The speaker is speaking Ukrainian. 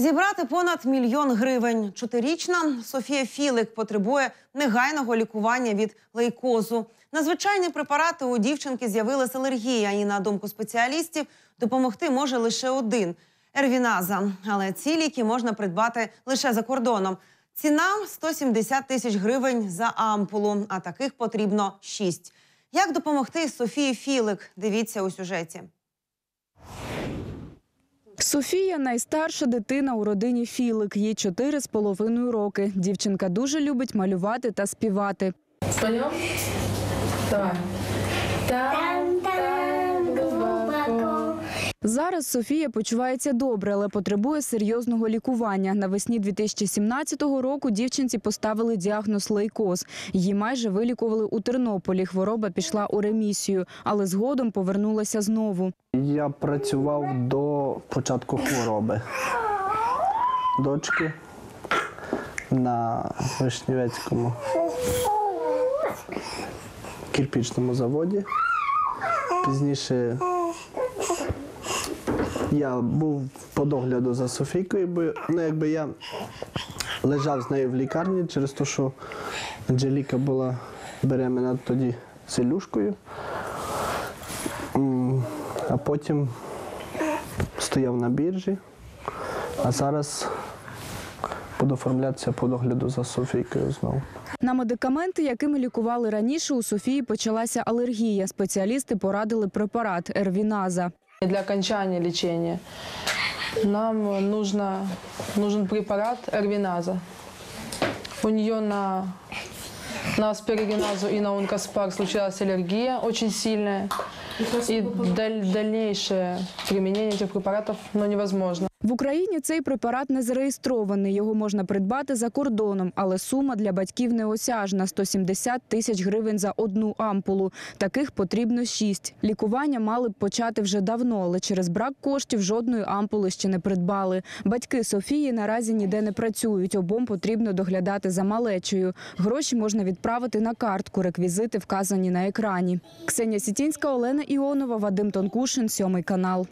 Зібрати понад мільйон гривень. Чотирічна Софія Філик потребує негайного лікування від лейкозу. На звичайні препарати у дівчинки з'явилась алергія, і на думку спеціалістів, допомогти може лише один ервіназа. Але ці ліки можна придбати лише за кордоном. Ціна 170 тисяч гривень за ампулу, а таких потрібно шість. Як допомогти Софії Філик? Дивіться у сюжеті. Софія найстарша дитина у родині Філик. Їй чотири з половиною роки. Дівчинка дуже любить малювати та співати. Там, там, глубоко. Зараз Софія почувається добре, але потребує серйозного лікування. Навесні 2017 року дівчинці поставили діагноз лейкоз. Її майже вилікували у Тернополі. Хвороба пішла у ремісію, але згодом повернулася знову. Я працював до початку хвороби. Дочки на Вишнівецькому кирпічному заводі. Пізніше я був по догляду за Софійкою, бо ну, якби я лежав з нею в лікарні через те, що Анжеліка була беременна тоді селюшкою. А потім стояв на біржі, а зараз буду оформлятися по догляду за Софійкою знову. На медикаменти, якими лікували раніше, у Софії почалася алергія. Спеціалісти порадили препарат Ервіназа. Для окончания лечения нам нужно, нужен препарат эрвиназа. У нее на, на аспиригиназу и на онкоспар случилась аллергия очень сильная. И даль- дальнейшее применение этих препаратов ну, невозможно. В Україні цей препарат не зареєстрований. Його можна придбати за кордоном, але сума для батьків неосяжна – 170 тисяч гривень за одну ампулу. Таких потрібно шість. Лікування мали б почати вже давно, але через брак коштів жодної ампули ще не придбали. Батьки Софії наразі ніде не працюють. Обом потрібно доглядати за малечею. Гроші можна відправити на картку. Реквізити вказані на екрані. Ксенія Сітінська, Олена Іонова, Вадим Тонкушин, сьомий канал.